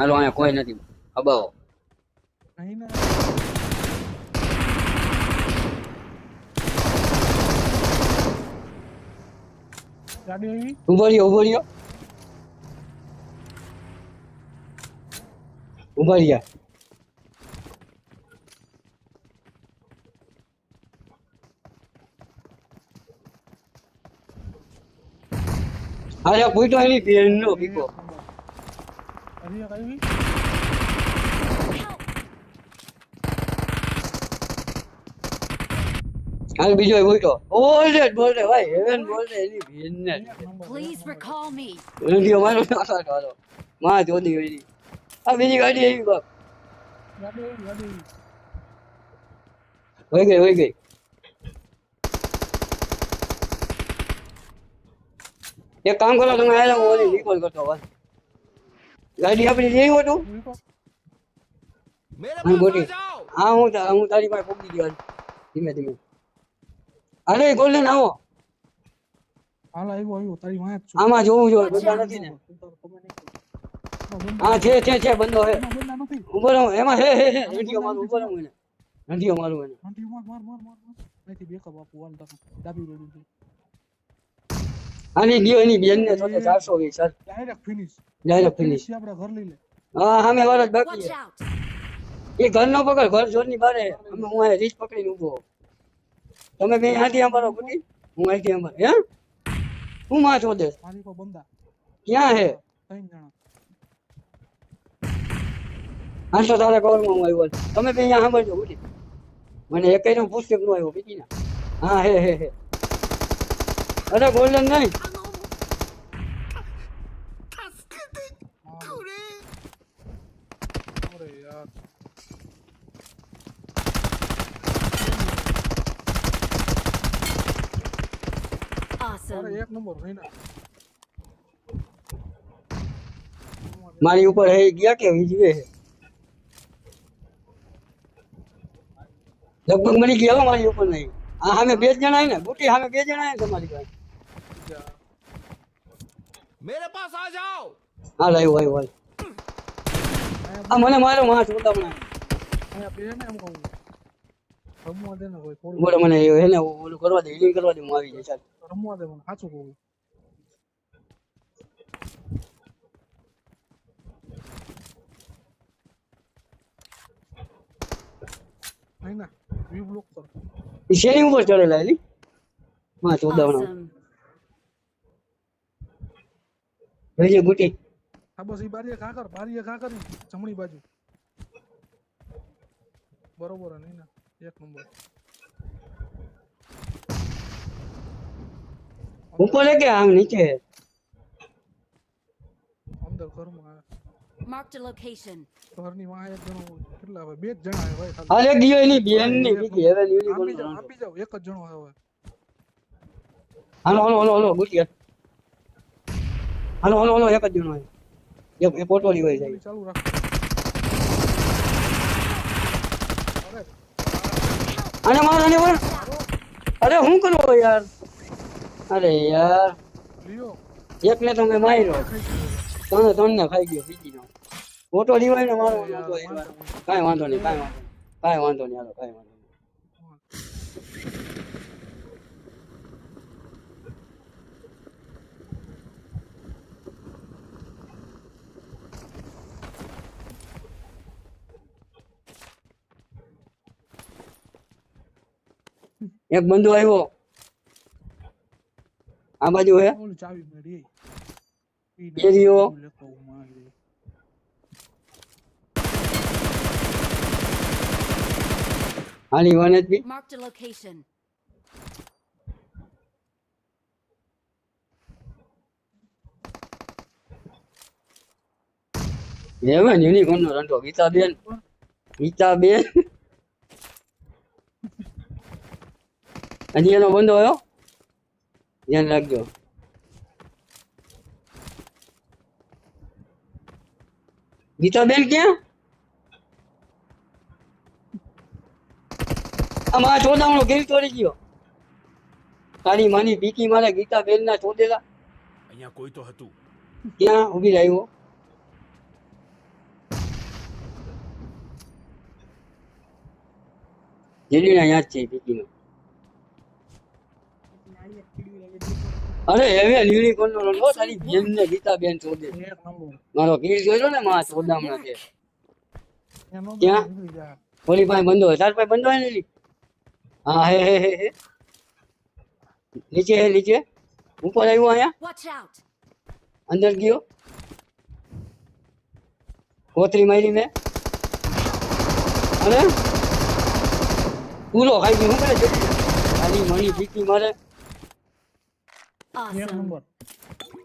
હાલો અહીંયા કોઈ નથી. અબાવો. ઊભો રહ્યો ઊભો રહ્યો. ઊભા રહ્યા. હા પૂછો એની બેન નો એક આવી હાલ બીજો બોલતો બોલે બોલે ભાઈ હેવન બોલે એની બેન ને Please recall me. નથી અમારો નાસા કરો માં જોડી હોય આ બીજી ગાડી આવી બાપ આવી આવી હોય ગઈ હોય ગઈ એક કામ કરો તમે આયા હું ઓલી recall કરતો હોત ગાડી આપણી લેવી હતું હું ગોટી હા હું હું તારી પાસે પહોંચી ગયો ધીમે ધીમે. અરે ગોલ્ડન આવો. હાલ આવ્યો આવ્યો તારી વાંચ આમાં જોવું જોઈએ બધા નથી ને. હા છે છે છે બંદો હે. ઊભો રહું એમાં હે હે હે. રેડિયો મારું ઊભો રહું એને. રેડિયો મારું એને. રેડિયો માર માર માર માર. નથી બેકઅપ આપું વાલ ડાબી રેડિયો આની દિયો બેન ને સાથે ચારસો વીસ sir direct finish direct finish આપણે ઘર લઈ લે. હા સામે વાળો જ બાકી છે. એ ઘર નો પકડ ઘર જોરની બારે. અમે હું અહીંયા રીત પકડીને ઊભો. તમે બે આથી અમારો કુટી હું અહીંથી અમાર હે? હું માં છો દેશ બંદા. ક્યાં હે? ત્રણ જણા. તારા કવરમાં હું આવ્યો તમે બે અહીંયા સાંભળજો કુટી મને એકઈ નો પુસ્તક નો આવ્યો બીજી ના હા હે હે હે. અરે ગોલ્ડન નહીં અરે યાર Awesome. અરે એક નંબર રહીને મારી ઉપર હે ગયા કે વિજવે હે લગભગ મરી ગયા હો મારી ઉપર નહીં આ સામે બે જ જણા હે ને બુટી સામે બે જણા હે તમારી પાસે બીજા मेरे पास आ जाओ હા લાવ્યો આવ્યો હાલ આ મને મારો માં છોટા મને અહીંયા બે ને એમ કહું રમવા દે ને કોઈ થોડું બોલે મને હે ને ઓલું કરવા દે હિલિંગ કરવા દે હું આવી જઈશ હાલ. રમવા દે મને સાચું કહું નહીં ના વ્યૂ બ્લોક કર ઈ શેની ઉપર ચડેલા એલી માં ચોદાવણા Awesome. જોઈએ ગુટી. હા બસ ઈ બારીએ ખા કર બારીએ ખા કરી જમણી બાજુ. બરોબર નહીં ના એક નંબર. ઉપર કે આમ નીચે? અંદર ઘરમાં માર્ક ધ લોકેશન ઘરની વાહ એક જણો કેટલા હવે બે જ જણા હે ભાઈ ખાલી. હાલ એક એની બેનની બીજી હવે યુનિકોર્ન આપી આપી જાવ એક જ જણો હવે હાલો હાલો હાલો હાલો બુટી હાલ. હાલો હાલો એક જ જણો એક એક ઓટોલી હોય જાય. ચાલુ રાખ. અરે માર આને માર અરે હું કરો યાર? અરે યાર. એક એકને તો મેં માર્યો. તને ત્રણને ખાઈ ગયો બીજી નો. ઓટો લીવાય ને મારો ઓટો. કાંઈ વાંધો નહીં કાઈ વાંધો નહીં. કાંઈ વાંધો નહીં હાલો કાઈ વાંધો નહીં એક બંધુ આવ્યો આ બાજુ હે ઓલી ચાવી મેળી ઈ એ રહ્યો. લેતો હું મારી હાલી one HP Marked a location. એમાં યુનિકોર્ન નો રંટો ગીતાબેન ગીતાબેન હજી એનો બંધો આવ્યો ધ્યાન રાખજો ગીતાબેન ક્યાં આમાં ચોદામણો ઘેર ચોરી ગયો તારી માની બીકી મારે ગીતાબેન ના ચોદેલા અહીંયા કોઈ તો હતું ક્યાં ઊભી રહ્યો જેલીના યાદ છે બીકીનો અરે હવે લીલી કોણ નો લો તારી બેન ને ગીતા બેન ચોદે મારો પીર જોયો ને માં ચોદામણા છે. ક્યાં? ભાઈ ઓલી પાસે બંધો હોય તાર પાસે બંધો હોય ને હા હે હે હે હે. નીચે હે નીચે. ઉપર આવ્યો અહીંયા? અંદર ગયો. કોથરી મારી મેં. અને પૂરો ખાઈ ગયો હું કરે ખાલી મણી પીકી મારે. એક Awesome. નંબર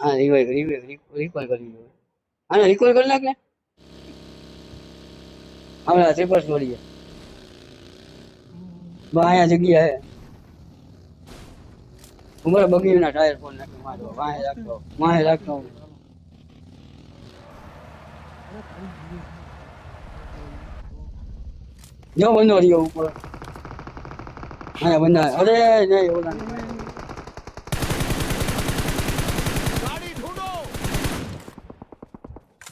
હા રિવાઇવ રિવાઇવ રિકોલ કરી લો આને રિકોલ કરી નાખ ને હમણાં ટ્રિપલ મળીએ બા અહીંયા જગ્યા હે ઉમર બગીના ટાયર ફોન નાખી મારો વાહે રાખતો વાહે રાખતો અરે ભાઈ ગયું. જો બંધો રહ્યો ઉપર અહીંયા બંધા અરે નહીં ઓલા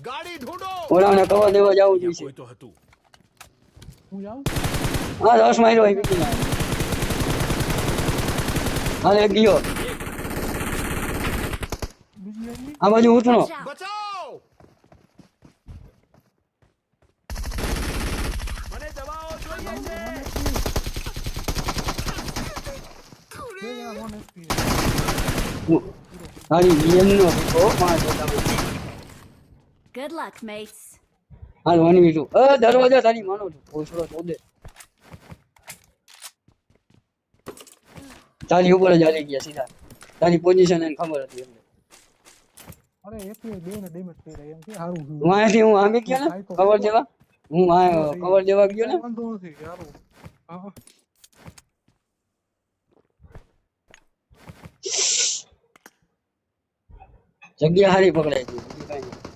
ગાડી ઢૂંઢો. ઓલાને કવર દેવા જાવું જોઈએ. કોઈ તો હતું. હું જાઉં? હા દસ માર્યો ભાઈ બીજી હા એક ગયો. આ બાજુ ઉઠણો બચાવ! મને દવાઓ જોઈએ છે. હારી નિયમનો Good luck, mates. હાલ વન ટુ અ દરવાજા તારી માનો છું. ઓછડો તો દે. તારી ઉપર જ હાલી ગયા સીધા. તારી પોઝિશન એને ખબર હતી એટલે અરે એક બે ને ડેમેજ થઈ એમ છે સારું હું અહીંયાથી હું આંબી ગયો ને? કવર દેવા હું આ કવર દેવા ગયો ને? વાંધો નથી સારું હા. જગ્યા હારી પકડાઈ ગઈ. બીજું કાંઈ નહીં.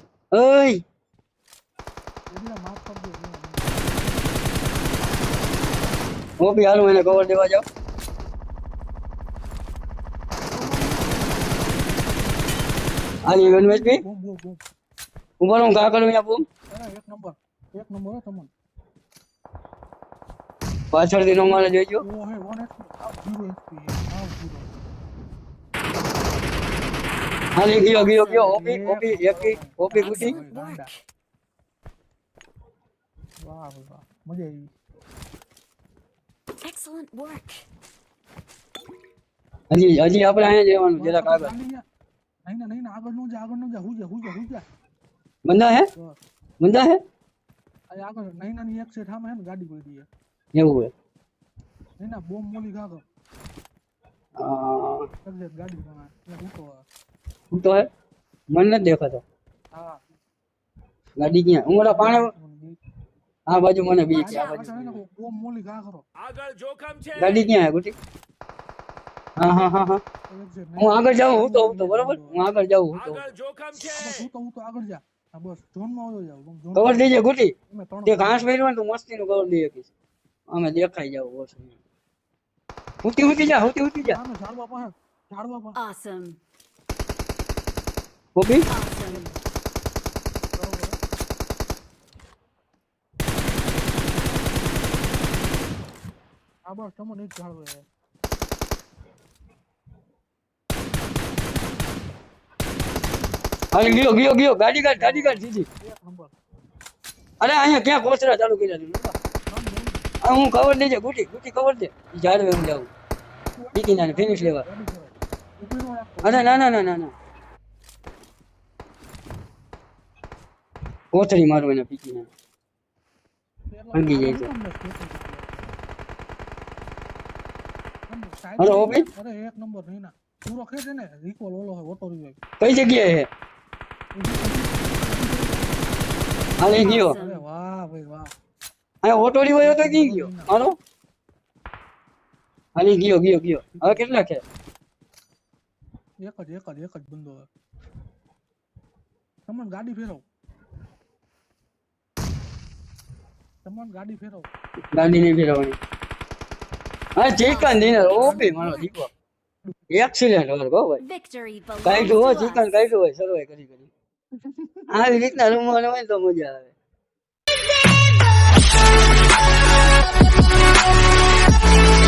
માફ કરી દો હું બી હાલું એને કવર દેવા જાઉં હાલી ગણવેશ બી બૂમ બૂમ બૂમ ઉપર હું કા કરું અહીંયા બૂમ એક નંબર એક નંબર તમને પાછળથી નો મારે જોઈજો ઓ હે વન HP આવ ઝીરો HP આવ ઝીરો હાલી ગયો ગયો ગયો ઓપી ઓપી એકી ઓપી ગુટી. વાહ વાહ મજા આવી. Excellent work. હજી હજી આપણે અહીંયા જવાનું જરાક આગળ. ગાંડી જા. નહીં ના નહીં ના આગળનું જા આગળનું જા. હું જા હું જા હું જા. બંધા હે. બંધા હે? આ આગળ નહીં નાની એક સાઈડ સામે હે ને ગાડી પડી છે. એવું હે. નહીં ના બોમ્બ મોલી કાગળ આ, ગાડી માં ત્યાં હું તો હે મને નથી દેખાતો. ગાડી ક્યાં? હું ઓલા પાણી આ બાજુ મને બી છે આ બાજુ આગળ જોખમ છે. ગાડી ક્યાં હે ગુટી? હા હા હા હા. હું આગળ જાઉં હું તો હું તો બરોબર? હું આગળ જાઉં હું તો. જોખમ છે. બસ હું તો હું તો આગળ જા બસ ઝોનમાં આવ્યો જાવ કવર દેજે ગુટી. તે ઘાસ પહેર્યું તો મસ્તી નું કવર દઈ શકીશ. અમે દેખાઈ જાવ બસ ઉતી ઉતી જા ઉતી ઉતી જા. ઝાડવા પાસે ઝાડવા પાસે. Copy Awesome. બરોબર હા બસ તમને એક ઝાડવો છે હાલી ગયો ગયો ગયો ગાડી કાઢ ગાડી કાઢ સીધી એક નંબર અરે અહીંયા ક્યાં કોચરા ચાલુ કર્યા છે નતા? આ હું કવર દેજે ગુટી ગુટી કવર દે ઈ ઝાડવે હું જાઉં પીકી ના ફિનિશ લેવા ગાડી કરે ઊભી નો રાખો અરે ના ના ના ના ના કોથળી મારું એને પીકી ના ભાંગી જાય છે. હલો, ઓબી? અરે એક નંબર નહીં ના પૂરો છે ને રિકોલ ઓલો હોય ઓટો રિવાઇવ કઈ જગ્યાએ હે? હાલે ગયો. અરે વાહ ભાઈ વાહ. અહીં ઓટો રિવાયો તો કી ગયો? મારો હાલી ગયો ગયો ગયો. હવે કેટલા છે? એક જ એક જ એક જ બંદો તમને ગાડી ફેરવ. તમામ ગાડી ફેરવો. ગાડી નહીં ફેરવવાની હા ચિકન ડિનર ઓપી મારો દીકરો. એક્સિડન્ટ હતો કહો ભાઈ. તો હોય ચિકન કાઢ્યું હોય સર્વાઈ કરી કરી. આવી રીતના રૂમ હોય તો મજા આવે. Thank you.